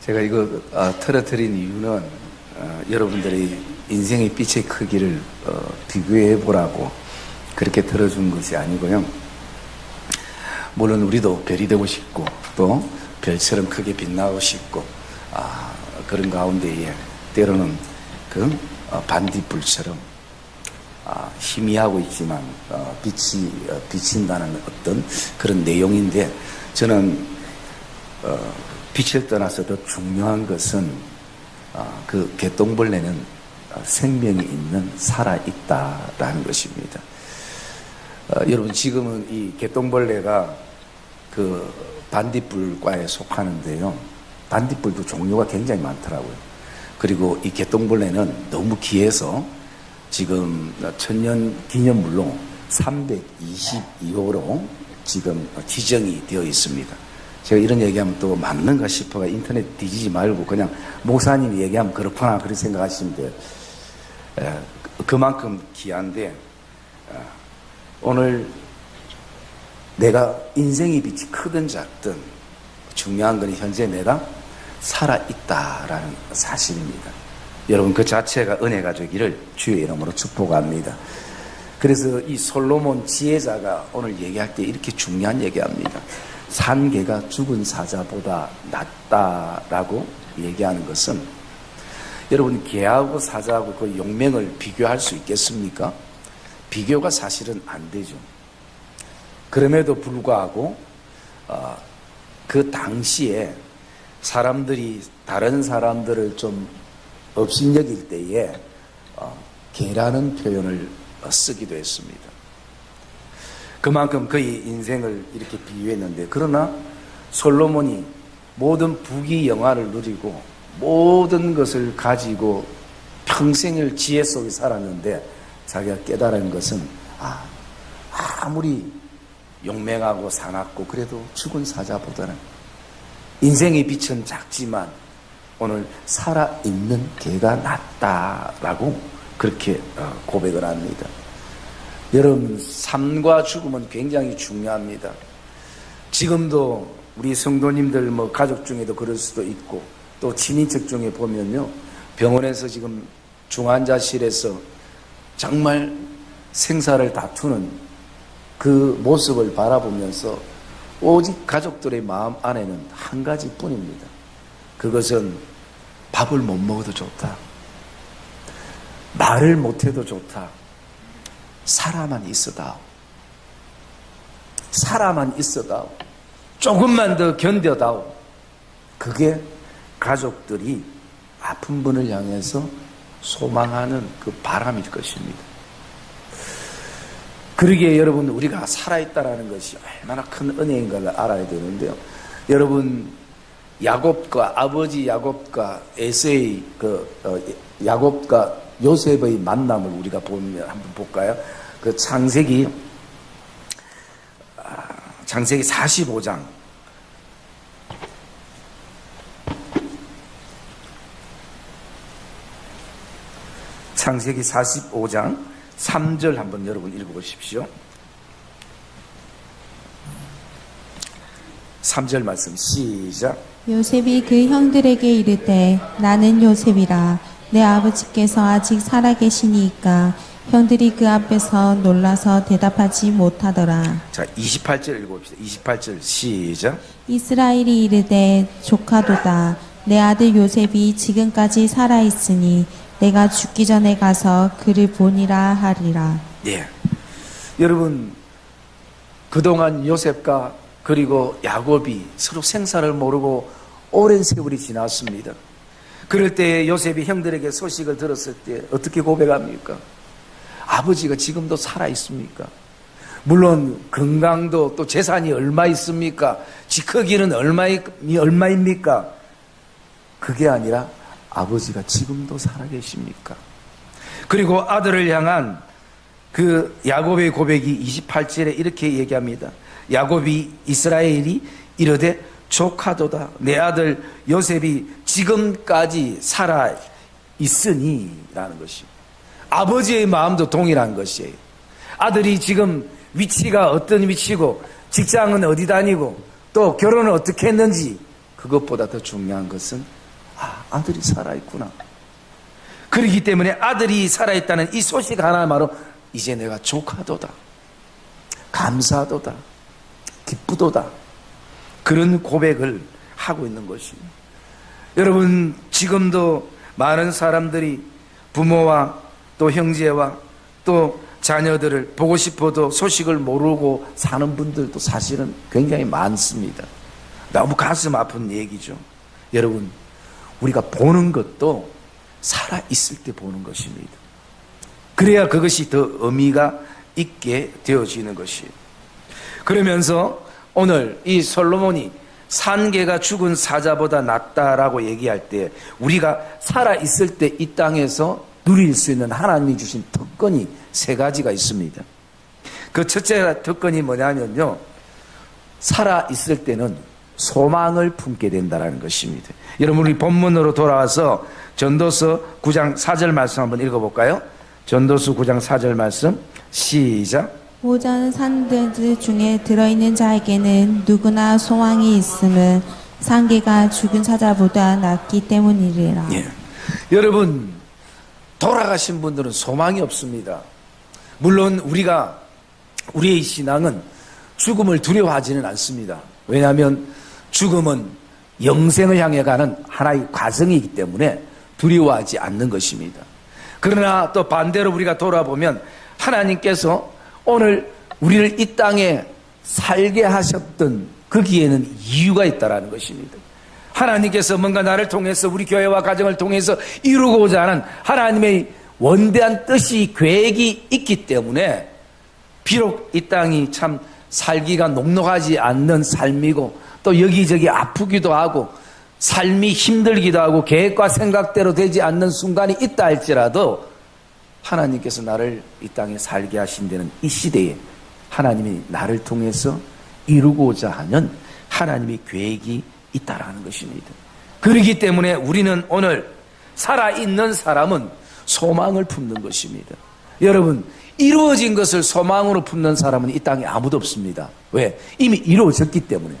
제가 이거 어, 틀어드린 이유는 어, 여러분들의 인생의 빛의 크기를 어, 비교해 보라고 그렇게 들어준 것이 아니고요. 물론 우리도 별이 되고 싶고 또 별처럼 크게 빛나고 싶고 아, 그런 가운데에 때로는 그 어, 반딧불처럼 아, 희미하고 있지만 어, 빛이 어, 비친다는 어떤 그런 내용인데 저는 어, 빛을 떠나서 더 중요한 것은 어, 그 개똥벌레는 어, 생명이 있는 살아 있다라는 것입니다. 어, 여러분 지금은 이 개똥벌레가 그 반딧불과에 속하는데요. 반딧불도 종류가 굉장히 많더라고요. 그리고 이 개똥벌레는 너무 귀해서 지금 천년 기념물로 322호로 지금 지정이 되어 있습니다. 제가 이런 얘기하면 또 맞는가 싶어가 인터넷 뒤지지 말고 그냥 목사님이 얘기하면 그렇구나 그렇게 생각하시면 돼요. 에, 그만큼 귀한데 어, 오늘 내가 인생의 빛이 크든 작든 중요한 건 현재 내가 살아있다라는 사실입니다. 여러분 그 자체가 은혜가 되기를 주의 이름으로 축복합니다. 그래서 이 솔로몬 지혜자가 오늘 얘기할 때 이렇게 중요한 얘기합니다. 산 개가 죽은 사자보다 낫다라고 얘기하는 것은 여러분 개하고 사자하고 그 용맹을 비교할 수 있겠습니까? 비교가 사실은 안 되죠. 그럼에도 불구하고 어, 그 당시에 사람들이 다른 사람들을 좀 업신여길 때에 어, 개라는 표현을 어, 쓰기도 했습니다. 그만큼 그의 인생을 이렇게 비유했는데 그러나 솔로몬이 모든 부귀 영화를 누리고 모든 것을 가지고 평생을 지혜 속에 살았는데 자기가 깨달은 것은 아 아무리 용맹하고 사납고 그래도 죽은 사자보다는 인생의 빛은 작지만 오늘 살아있는 개가 낫다라고 그렇게 어, 고백을 합니다. 여러분, 삶과 죽음은 굉장히 중요합니다. 지금도 우리 성도님들 뭐 가족 중에도 그럴 수도 있고 또 친인척 중에 보면요. 병원에서 지금 중환자실에서 정말 생사를 다투는 그 모습을 바라보면서 오직 가족들의 마음 안에는 한 가지 뿐입니다. 그것은 밥을 못 먹어도 좋다. 말을 못해도 좋다. 살아만 있어다오. 살아만 있어다오. 조금만 더 견뎌다오. 그게 가족들이 아픈 분을 향해서 소망하는 그 바람일 것입니다. 그러기에 여러분 우리가 살아있다라는 것이 얼마나 큰 은혜인 걸 알아야 되는데요. 여러분 야곱과 아버지 야곱과 에세이 그 어, 야곱과 요셉의 만남을 우리가 보면 한번 볼까요? 그 창세기 아, 창세기 45장 창세기 45장 3절 한번 여러분 읽어보십시오. 3절 말씀 시작. 요셉이 그 형들에게 이르되 나는 요셉이라 내 아버지께서 아직 살아계시니까 형들이 그 앞에서 놀라서 대답하지 못하더라 자, 28절 읽어봅시다. 28절 시작. 이스라엘이 이르되 조카도다 내 아들 요셉이 지금까지 살아있으니 내가 죽기 전에 가서 그를 보니라 하리라 예. 여러분, 그동안 요셉과 그리고 야곱이 서로 생사를 모르고 오랜 세월이 지났습니다. 그럴 때 요셉이 형들에게 소식을 들었을 때 어떻게 고백합니까? 아버지가 지금도 살아 있습니까? 물론 건강도 또 재산이 얼마 있습니까? 지 크기는 얼마, 얼마입니까? 그게 아니라 아버지가 지금도 살아 계십니까? 그리고 아들을 향한 그 야곱의 고백이 28절에 이렇게 얘기합니다. 야곱이 이스라엘이 이르되 조카도다 내 아들 요셉이 지금까지 살아 있으니라는 것이 아버지의 마음도 동일한 것이에요. 아들이 지금 위치가 어떤 위치고 직장은 어디 다니고 또 결혼을 어떻게 했는지 그것보다 더 중요한 것은 아, 아들이 살아있구나. 그렇기 때문에 아들이 살아있다는 이 소식 하나만으로 이제 내가 조카도다. 감사도다. 기쁘도다. 그런 고백을 하고 있는 것입니다. 여러분, 지금도 많은 사람들이 부모와 또 형제와 또 자녀들을 보고 싶어도 소식을 모르고 사는 분들도 사실은 굉장히 많습니다. 너무 가슴 아픈 얘기죠. 여러분, 우리가 보는 것도 살아있을 때 보는 것입니다. 그래야 그것이 더 의미가 있게 되어지는 것이에요. 그러면서 오늘 이 솔로몬이 산개가 죽은 사자보다 낫다라고 얘기할 때 우리가 살아 있을 때 이 땅에서 누릴 수 있는 하나님이 주신 특권이 세 가지가 있습니다. 그 첫째 특권이 뭐냐면요. 살아 있을 때는 소망을 품게 된다는 것입니다. 여러분, 우리 본문으로 돌아와서 전도서 9장 4절 말씀 한번 읽어 볼까요? 전도서 9장 4절 말씀, 시작. 모전 산들 중에 들어있는 자에게는 누구나 소망이 있음은 상계가 죽은 사자보다 낫기 때문이리라. 예. 여러분, 돌아가신 분들은 소망이 없습니다. 물론 우리가, 우리의 신앙은 죽음을 두려워하지는 않습니다. 왜냐하면 죽음은 영생을 향해 가는 하나의 과정이기 때문에 두려워하지 않는 것입니다. 그러나 또 반대로 우리가 돌아보면 하나님께서 오늘 우리를 이 땅에 살게 하셨던 거기에는 이유가 있다라는 것입니다. 하나님께서 뭔가 나를 통해서 우리 교회와 가정을 통해서 이루고자 하는 하나님의 원대한 뜻이 계획이 있기 때문에 비록 이 땅이 참 살기가 녹록하지 않는 삶이고 또 여기저기 아프기도 하고 삶이 힘들기도 하고 계획과 생각대로 되지 않는 순간이 있다 할지라도 하나님께서 나를 이 땅에 살게 하신 데는 이 시대에 하나님이 나를 통해서 이루고자 하는 하나님의 계획이 있다라는 것입니다. 그렇기 때문에 우리는 오늘 살아있는 사람은 소망을 품는 것입니다. 여러분, 이루어진 것을 소망으로 품는 사람은 이 땅에 아무도 없습니다. 왜? 이미 이루어졌기 때문에.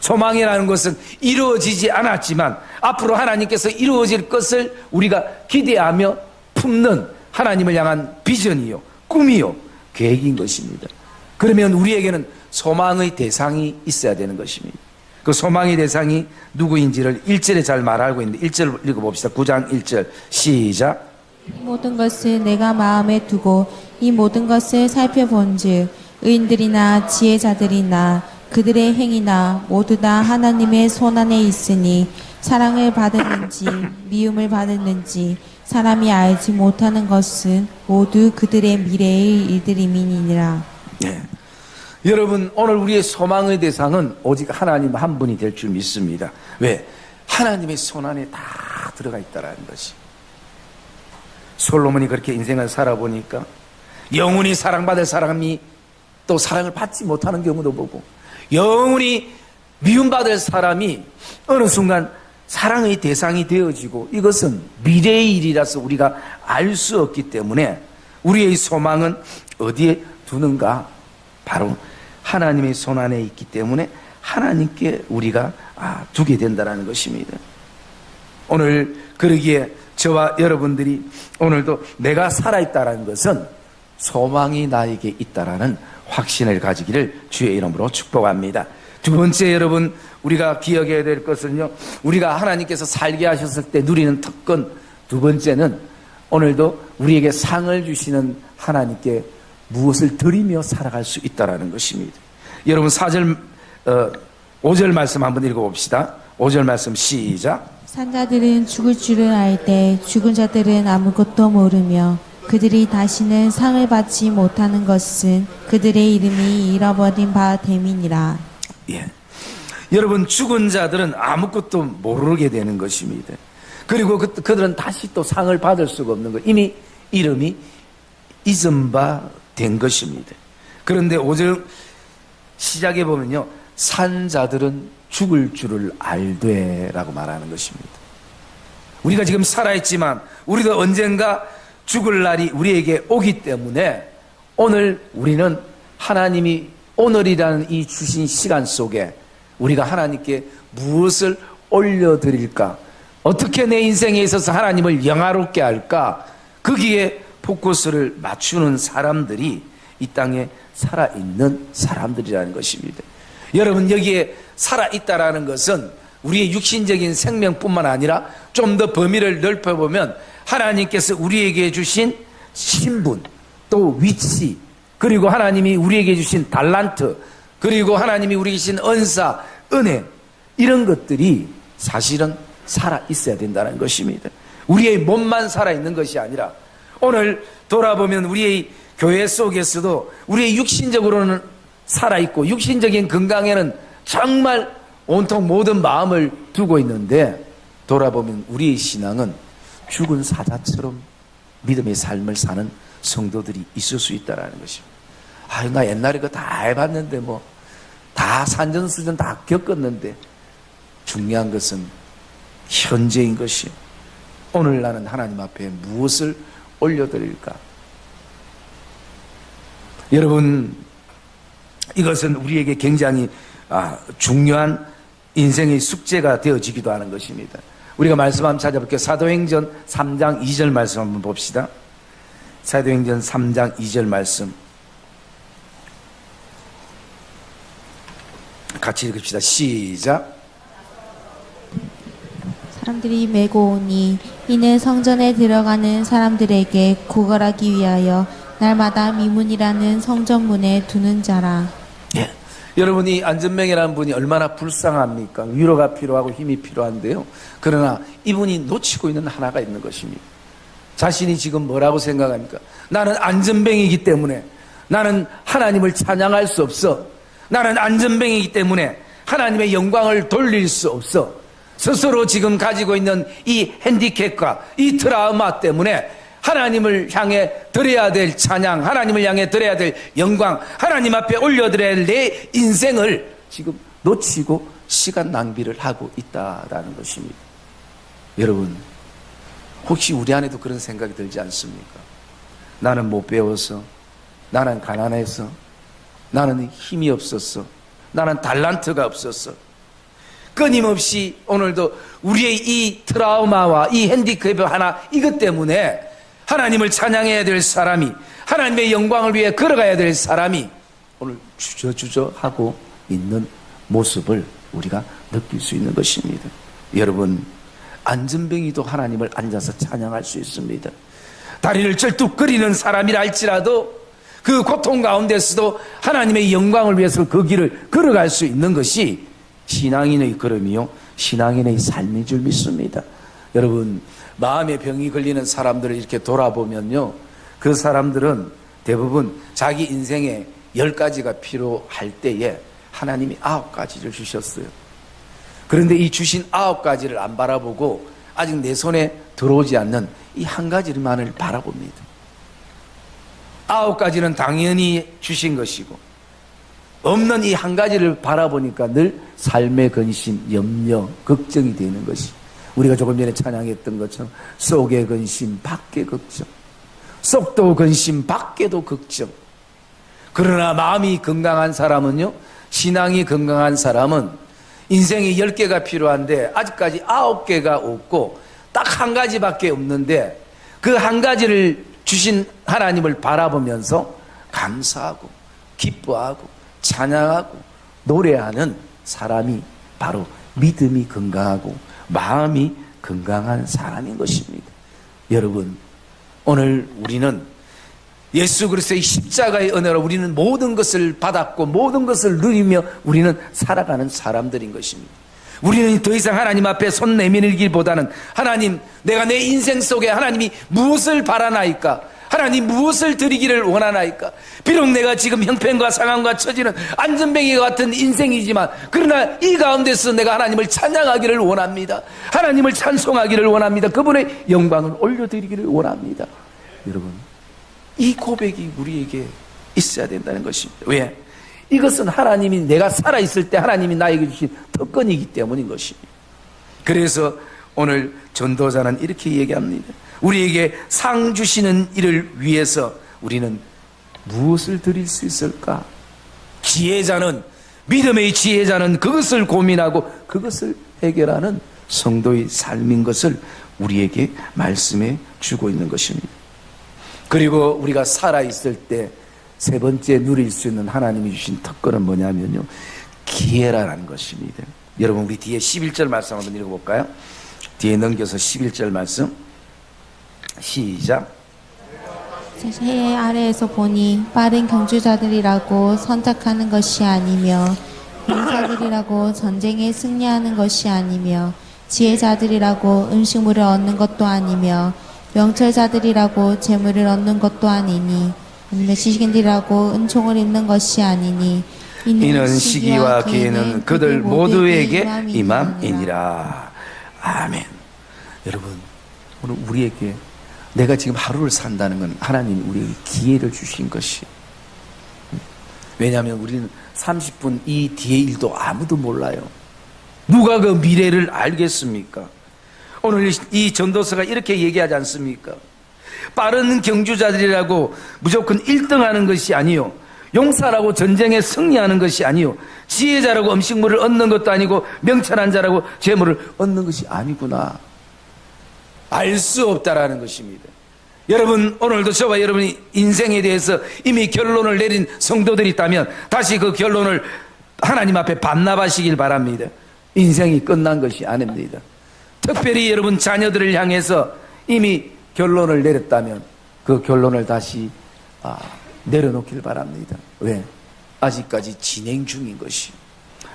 소망이라는 것은 이루어지지 않았지만 앞으로 하나님께서 이루어질 것을 우리가 기대하며 품는 하나님을 향한 비전이요, 꿈이요, 계획인 것입니다. 그러면 우리에게는 소망의 대상이 있어야 되는 것입니다. 그 소망의 대상이 누구인지를 1절에 잘 말하고 있는데 1절 읽어봅시다. 9장 1절 시작. 모든 것을 내가 마음에 두고 이 모든 것을 살펴본즉 의인들이나 지혜자들이나 그들의 행위나 모두 다 하나님의 손 안에 있으니 사랑을 받았는지 미움을 받았는지 사람이 알지 못하는 것은 모두 그들의 미래의 일들임이니라. 예. 여러분, 오늘 우리의 소망의 대상은 오직 하나님 한 분이 될 줄 믿습니다. 왜? 하나님의 손안에 다 들어가 있다라는 것이. 솔로몬이 그렇게 인생을 살아보니까 영원히 사랑받을 사람이 또 사랑을 받지 못하는 경우도 보고 영원히 미움받을 사람이 어느 순간 사랑의 대상이 되어지고 이것은 미래의 일이라서 우리가 알 수 없기 때문에 우리의 소망은 어디에 두는가? 바로 하나님의 손 안에 있기 때문에 하나님께 우리가 아, 두게 된다는 것입니다. 오늘 그러기에 저와 여러분들이 오늘도 내가 살아있다는 것은 소망이 나에게 있다라는 확신을 가지기를 주의 이름으로 축복합니다. 두 번째 여러분 우리가 기억해야 될 것은요. 우리가 하나님께서 살게 하셨을 때 누리는 특권 두 번째는 오늘도 우리에게 상을 주시는 하나님께 무엇을 드리며 살아갈 수 있다라는 것입니다. 여러분 4절 어, 5절 말씀 한번 읽어 봅시다. 5절 말씀 시작. 산자들은 죽을 줄을 알 때 죽은 자들은 아무것도 모르며 그들이 다시는 상을 받지 못하는 것은 그들의 이름이 잃어버린 바 됨이니라. 예. 여러분 죽은 자들은 아무것도 모르게 되는 것입니다. 그리고 그, 그들은 다시 또 상을 받을 수가 없는 것. 이미 이름이 잊은 바 된 것입니다. 그런데 오절 시작해 보면요. 산 자들은 죽을 줄을 알되라고 말하는 것입니다. 우리가 지금 살아있지만 우리도 언젠가 죽을 날이 우리에게 오기 때문에 오늘 우리는 하나님이 오늘이라는 이 주신 시간 속에 우리가 하나님께 무엇을 올려드릴까? 어떻게 내 인생에 있어서 하나님을 영화롭게 할까? 거기에 포커스를 맞추는 사람들이 이 땅에 살아있는 사람들이라는 것입니다. 여러분, 여기에 살아있다라는 것은 우리의 육신적인 생명뿐만 아니라 좀 더 범위를 넓혀보면 하나님께서 우리에게 주신 신분, 또 위치, 그리고 하나님이 우리에게 주신 달란트, 그리고 하나님이 우리에게 주신 은사, 은혜, 이런 것들이 사실은 살아 있어야 된다는 것입니다. 우리의 몸만 살아 있는 것이 아니라 오늘 돌아보면 우리의 교회 속에서도 우리의 육신적으로는 살아 있고 육신적인 건강에는 정말 온통 모든 마음을 두고 있는데 돌아보면 우리의 신앙은 죽은 사자처럼 믿음의 삶을 사는 성도들이 있을 수 있다라는 것입니다. 아유, 나 옛날에 그거 다 해봤는데 뭐, 다 산전수전 다 겪었는데, 중요한 것은 현재인 것이 오늘 나는 하나님 앞에 무엇을 올려드릴까? 여러분, 이것은 우리에게 굉장히 아, 중요한 인생의 숙제가 되어지기도 하는 것입니다. 우리가 말씀 한번 찾아볼게요. 사도행전 3장 2절 말씀 한번 봅시다. 사도행전 3장 2절 말씀. 같이 읽읍시다. 시작. 사람들이 메고 오니 이는 성전에 들어가는 사람들에게 구걸하기 위하여 날마다 미문이라는 성전문에 두는 자라. 예. 여러분이 안전명이라는 분이 얼마나 불쌍합니까? 위로가 필요하고 힘이 필요한데요. 그러나 이분이 놓치고 있는 하나가 있는 것입니다. 자신이 지금 뭐라고 생각합니까? 나는 안전뱅이기 때문에 나는 하나님을 찬양할 수 없어. 나는 안전뱅이기 때문에 하나님의 영광을 돌릴 수 없어. 스스로 지금 가지고 있는 이 핸디캡과 이 트라우마 때문에 하나님을 향해 드려야 될 찬양, 하나님을 향해 드려야 될 영광, 하나님 앞에 올려드려야 할내 인생을 지금 놓치고 시간 낭비를 하고 있다라는 것입니다. 여러분, 혹시 우리 안에도 그런 생각이 들지 않습니까? 나는 못 배워서, 나는 가난해서, 나는 힘이 없었어, 나는 달란트가 없었어. 끊임없이 오늘도 우리의 이 트라우마와 이 핸디캡 하나 이것 때문에 하나님을 찬양해야 될 사람이 하나님의 영광을 위해 걸어가야 될 사람이 오늘 주저주저 하고 있는 모습을 우리가 느낄 수 있는 것입니다. 여러분 안전뱅이도 하나님을 앉아서 찬양할 수 있습니다. 다리를 쩔뚝거리는 사람이라 할지라도 그 고통 가운데서도 하나님의 영광을 위해서 그 길을 걸어갈 수 있는 것이 신앙인의 걸음이요 신앙인의 삶인 줄 믿습니다. 여러분 마음의 병이 걸리는 사람들을 이렇게 돌아보면요 그 사람들은 대부분 자기 인생에 열 가지가 필요할 때에 하나님이 아홉 가지를 주셨어요. 그런데 이 주신 아홉 가지를 안 바라보고 아직 내 손에 들어오지 않는 이 한 가지만을 바라봅니다. 아홉 가지는 당연히 주신 것이고 없는 이 한 가지를 바라보니까 늘 삶의 근심, 염려, 걱정이 되는 것이 우리가 조금 전에 찬양했던 것처럼 속의 근심, 밖의 걱정, 속도 근심, 밖에도 걱정. 그러나 마음이 건강한 사람은요, 신앙이 건강한 사람은 인생이 열 개가 필요한데 아직까지 아홉 개가 없고 딱 한 가지밖에 없는데 그 한 가지를 주신 하나님을 바라보면서 감사하고 기뻐하고 찬양하고 노래하는 사람이 바로 믿음이 건강하고 마음이 건강한 사람인 것입니다. 여러분, 오늘 우리는 예수 그리스도의 십자가의 은혜로 우리는 모든 것을 받았고 모든 것을 누리며 우리는 살아가는 사람들인 것입니다. 우리는 더 이상 하나님 앞에 손 내밀기보다는 하나님, 내가 내 인생 속에 하나님이 무엇을 바라나이까? 하나님 무엇을 드리기를 원하나이까? 비록 내가 지금 형편과 상황과 처지는 안전뱅이 같은 인생이지만 그러나 이 가운데서 내가 하나님을 찬양하기를 원합니다. 하나님을 찬송하기를 원합니다. 그분의 영광을 올려드리기를 원합니다. 여러분, 이 고백이 우리에게 있어야 된다는 것입니다. 왜? 이것은 하나님이 내가 살아있을 때 하나님이 나에게 주신 특권이기 때문인 것입니다. 그래서 오늘 전도자는 이렇게 얘기합니다. 우리에게 상 주시는 일을 위해서 우리는 무엇을 드릴 수 있을까? 지혜자는, 믿음의 지혜자는 그것을 고민하고 그것을 해결하는 성도의 삶인 것을 우리에게 말씀해 주고 있는 것입니다. 그리고 우리가 살아있을 때 세 번째 누릴 수 있는 하나님이 주신 특권은 뭐냐면요. 기회라는 것입니다. 여러분, 우리 뒤에 11절 말씀 한번 읽어볼까요? 뒤에 넘겨서 11절 말씀. 시작. 해 아래에서 보니 빠른 경주자들이라고 선택하는 것이 아니며 용사들이라고 전쟁에 승리하는 것이 아니며 지혜자들이라고 음식물을 얻는 것도 아니며 명철자들이라고 재물을 얻는 것도 아니니 지식인들이라고 은총을 입는 것이 아니니 이는 시기와 기회는 그들 모두에게 임함이니라. 아멘. 여러분, 오늘 우리에게 내가 지금 하루를 산다는 건 하나님이 우리에게 기회를 주신 것이. 왜냐하면 우리는 30분 이 뒤의 일도 아무도 몰라요. 누가 그 미래를 알겠습니까? 오늘 이 전도서가 이렇게 얘기하지 않습니까? 빠른 경주자들이라고 무조건 1등 하는 것이 아니요. 용사라고 전쟁에 승리하는 것이 아니요. 지혜자라고 음식물을 얻는 것도 아니고 명철한 자라고 재물을 얻는 것이 아니구나. 알 수 없다라는 것입니다. 여러분, 오늘도 저와 여러분이 인생에 대해서 이미 결론을 내린 성도들이 있다면 다시 그 결론을 하나님 앞에 반납하시길 바랍니다. 인생이 끝난 것이 아닙니다. 특별히 여러분 자녀들을 향해서 이미 결론을 내렸다면 그 결론을 다시 아, 내려놓길 바랍니다. 왜? 아직까지 진행 중인 것이.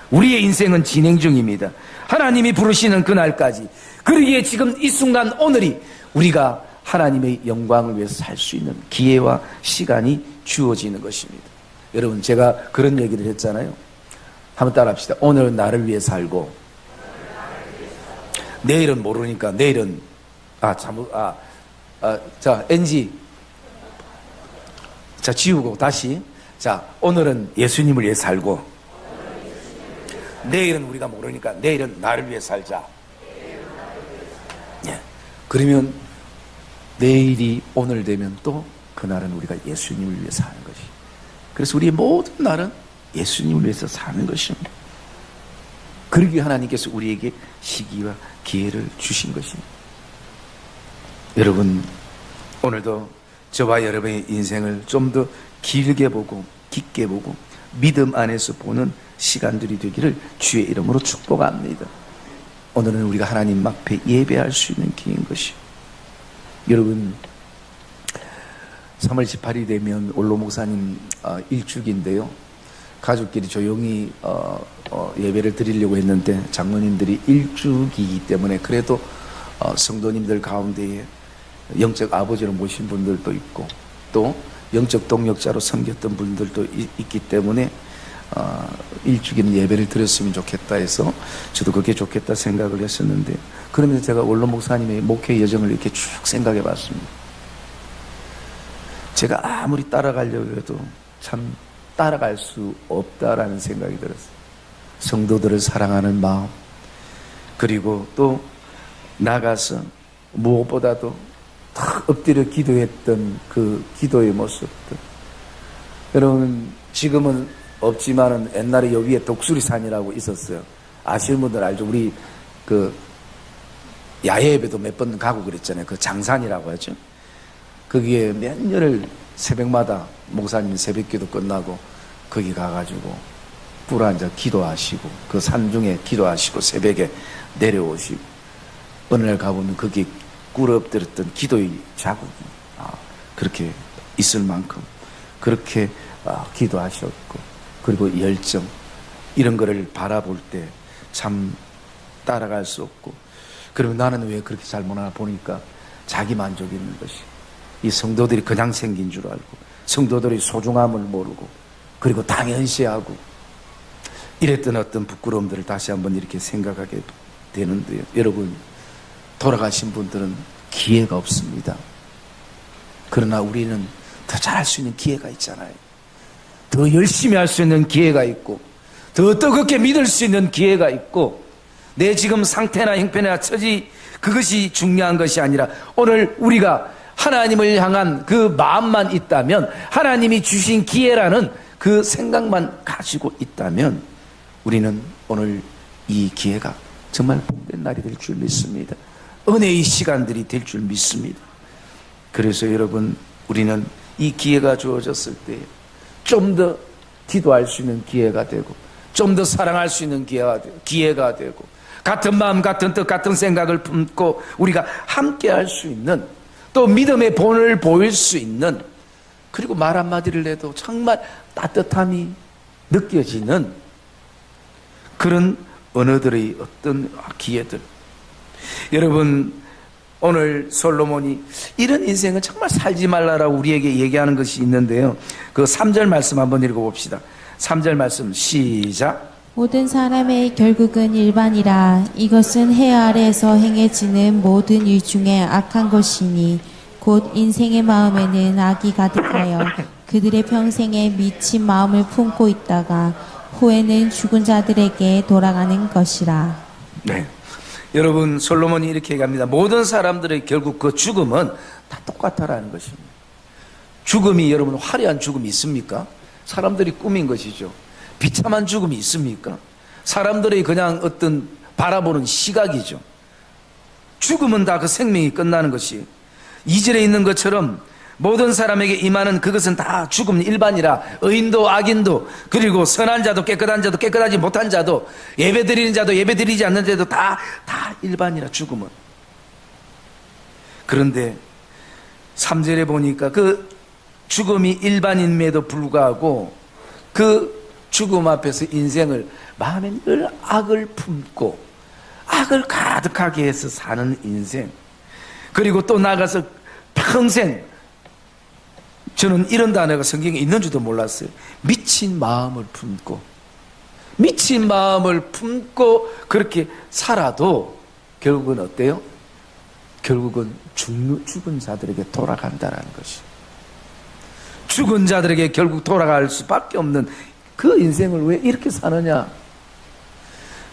우리의 인생은 진행 중입니다. 하나님이 부르시는 그날까지. 그러기에 지금 이 순간 오늘이 우리가 하나님의 영광을 위해서 살 수 있는 기회와 시간이 주어지는 것입니다. 여러분, 제가 그런 얘기를 했잖아요. 한번 따라 합시다. 오늘은 나를 위해 살고, 내일은 모르니까 내일은, 아, 잘못, 아, 아, 자, NG. 자, 지우고 다시. 자, 오늘은 예수님을 위해 살고, 내일은 우리가 모르니까 내일은 나를 위해 살자. 예. 그러면 내일이 오늘 되면 또 그날은 우리가 예수님을 위해 사는 것이. 그래서 우리의 모든 날은 예수님을 위해서 사는 것입니다. 그러기 하나님께서 우리에게 시기와 기회를 주신 것입니다. 여러분, 오늘도 저와 여러분의 인생을 좀 더 길게 보고 깊게 보고 믿음 안에서 보는 시간들이 되기를 주의 이름으로 축복합니다. 오늘은 우리가 하나님 앞에 예배할 수 있는 기회인 것이. 여러분, 3월 18일이 되면 올로 목사님 어, 일주기인데요. 가족끼리 조용히 어, 어, 예배를 드리려고 했는데 장로님들이 일주기이기 때문에 그래도 어, 성도님들 가운데에 영적 아버지를 모신 분들도 있고 또 영적 동력자로 섬겼던 분들도 이- 있기 때문에 어, 일주기는 예배를 드렸으면 좋겠다 해서 저도 그게 좋겠다 생각을 했었는데 그러면서 제가 원로 목사님의 목회 여정을 이렇게 쭉 생각해 봤습니다. 제가 아무리 따라가려고 해도 참 따라갈 수 없다라는 생각이 들었어요. 성도들을 사랑하는 마음, 그리고 또 나가서 무엇보다도 탁 엎드려 기도했던 그 기도의 모습들. 여러분, 지금은 없지만은 옛날에 여기에 독수리산이라고 있었어요. 아시는 분들 알죠? 우리 그 야외 예배도 몇 번 가고 그랬잖아요. 그 장산이라고 하죠. 거기에 몇 년을 새벽마다 목사님 새벽 기도 끝나고 거기 가가지고 뿔 앉아 기도하시고 그 산 중에 기도하시고 새벽에 내려오시고 어느 날 가보면 거기 꿇어 엎드렸던 기도의 자국이 아, 그렇게 있을 만큼 그렇게 아, 기도하셨고 그리고 열정 이런 거를 바라볼 때 참 따라갈 수 없고 그러면 나는 왜 그렇게 잘 못하나 보니까 자기 만족이 있는 것이 이 성도들이 그냥 생긴 줄 알고 성도들의 소중함을 모르고 그리고 당연시하고 이랬던 어떤 부끄러움들을 다시 한번 이렇게 생각하게 되는데요. 여러분 돌아가신 분들은 기회가 없습니다. 그러나 우리는 더 잘할 수 있는 기회가 있잖아요. 더 열심히 할 수 있는 기회가 있고, 더 뜨겁게 믿을 수 있는 기회가 있고, 내 지금 상태나 형편이나 처지, 그것이 중요한 것이 아니라, 오늘 우리가 하나님을 향한 그 마음만 있다면, 하나님이 주신 기회라는 그 생각만 가지고 있다면, 우리는 오늘 이 기회가 정말 복된 날이 될 줄 믿습니다. 은혜의 시간들이 될 줄 믿습니다. 그래서 여러분 우리는 이 기회가 주어졌을 때 좀 더 기도할 수 있는 기회가 되고 좀 더 사랑할 수 있는 기회가 기회가 되고 같은 마음 같은 뜻 같은 생각을 품고 우리가 함께 할 수 있는 또 믿음의 본을 보일 수 있는 그리고 말 한마디를 해도 정말 따뜻함이 느껴지는 그런 언어들의 어떤 기회들 여러분 오늘 솔로몬이 이런 인생은 정말 살지 말라라고 우리에게 얘기하는 것이 있는데요. 그 3절 말씀 한번 읽어봅시다. 3절 말씀 시작. 모든 사람의 결국은 일반이라 이것은 해 아래에서 행해지는 모든 일 중에 악한 것이니 곧 인생의 마음에는 악이 가득하여 그들의 평생에 미친 마음을 품고 있다가 후에는 죽은 자들에게 돌아가는 것이라. 네. 여러분 솔로몬이 이렇게 얘기합니다. 모든 사람들의 결국 그 죽음은 다 똑같다라는 것입니다. 죽음이 여러분 화려한 죽음이 있습니까? 사람들이 꾸민 것이죠. 비참한 죽음이 있습니까? 사람들의 그냥 어떤 바라보는 시각이죠. 죽음은 다 그 생명이 끝나는 것이 이절에 있는 것처럼 모든 사람에게 임하는 그것은 다 죽음 일반이라. 의인도 악인도. 그리고 선한 자도 깨끗한 자도 깨끗하지 못한 자도 예배 드리는 자도 예배 드리지 않는 자도 다 다 일반이라 죽음은. 그런데 3절에 보니까 그 죽음이 일반임에도 불구하고 그 죽음 앞에서 인생을 마음에 늘 악을 품고 악을 가득하게 해서 사는 인생. 그리고 또 나가서 평생 저는 이런 단어가 성경에 있는 줄도 몰랐어요. 미친 마음을 품고 미친 마음을 품고 그렇게 살아도 결국은 어때요? 결국은 죽는, 죽은 자들에게 돌아간다라는 것이. 죽은 자들에게 결국 돌아갈 수밖에 없는 그 인생을 왜 이렇게 사느냐?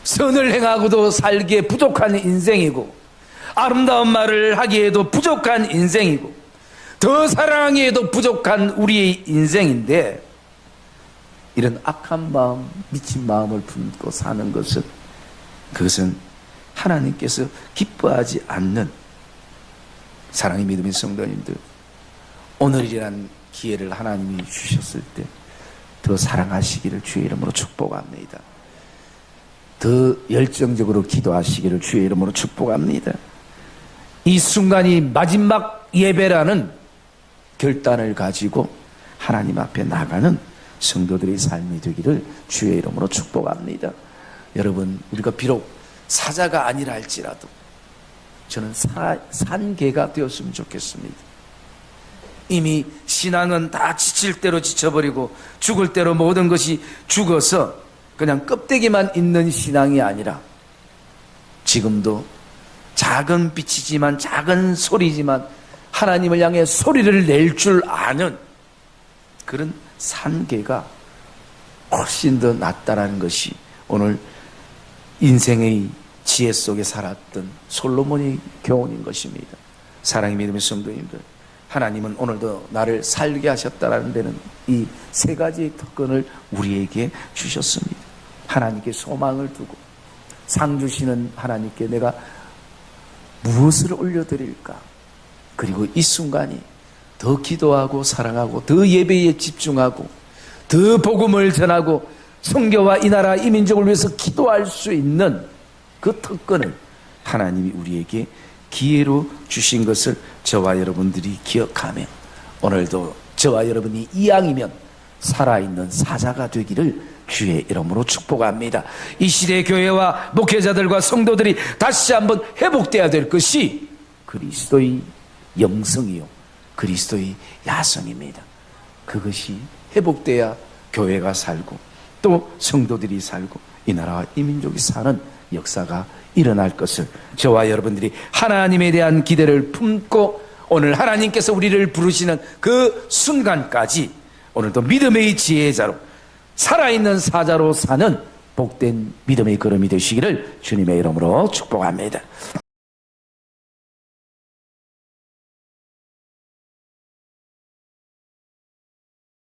선을 행하고도 살기에 부족한 인생이고, 아름다운 말을 하기에도 부족한 인생이고, 더 사랑하기에도 부족한 우리의 인생인데, 이런 악한 마음, 미친 마음을 품고 사는 것은, 그것은 하나님께서 기뻐하지 않는 사랑의 믿음의 성도님들, 오늘이란 기회를 하나님이 주셨을 때, 더 사랑하시기를 주의 이름으로 축복합니다. 더 열정적으로 기도하시기를 주의 이름으로 축복합니다. 이 순간이 마지막 예배라는 결단을 가지고 하나님 앞에 나가는 성도들의 삶이 되기를 주의 이름으로 축복합니다. 여러분, 우리가 비록 사자가 아니라 할지라도 저는 사, 산개가 되었으면 좋겠습니다. 이미 신앙은 다 지칠 대로 지쳐버리고 죽을 대로 모든 것이 죽어서 그냥 껍데기만 있는 신앙이 아니라 지금도 작은 빛이지만 작은 소리지만 하나님을 향해 소리를 낼 줄 아는 그런 산계가 훨씬 더 낫다라는 것이 오늘 인생의 지혜 속에 살았던 솔로몬의 교훈인 것입니다. 사랑의 믿음의 성도님들, 하나님은 오늘도 나를 살게 하셨다라는 데는 이 세 가지의 특권을 우리에게 주셨습니다. 하나님께 소망을 두고 상 주시는 하나님께 내가 무엇을 올려드릴까? 그리고 이 순간이 더 기도하고 사랑하고 더 예배에 집중하고 더 복음을 전하고 성교와 이 나라 이 민족을 위해서 기도할 수 있는 그 특권을 하나님이 우리에게 기회로 주신 것을 저와 여러분들이 기억하며 오늘도 저와 여러분이 이왕이면 살아있는 사자가 되기를 주의 이름으로 축복합니다. 이 시대 교회와 목회자들과 성도들이 다시 한번 회복돼야 될 것이 그리스도의 영성이요. 그리스도의 야성입니다. 그것이 회복돼야 교회가 살고 또 성도들이 살고 이 나라와 이 민족이 사는 역사가 일어날 것을 저와 여러분들이 하나님에 대한 기대를 품고 오늘 하나님께서 우리를 부르시는 그 순간까지 오늘도 믿음의 지혜자로 살아있는 사자로 사는 복된 믿음의 걸음이 되시기를 주님의 이름으로 축복합니다.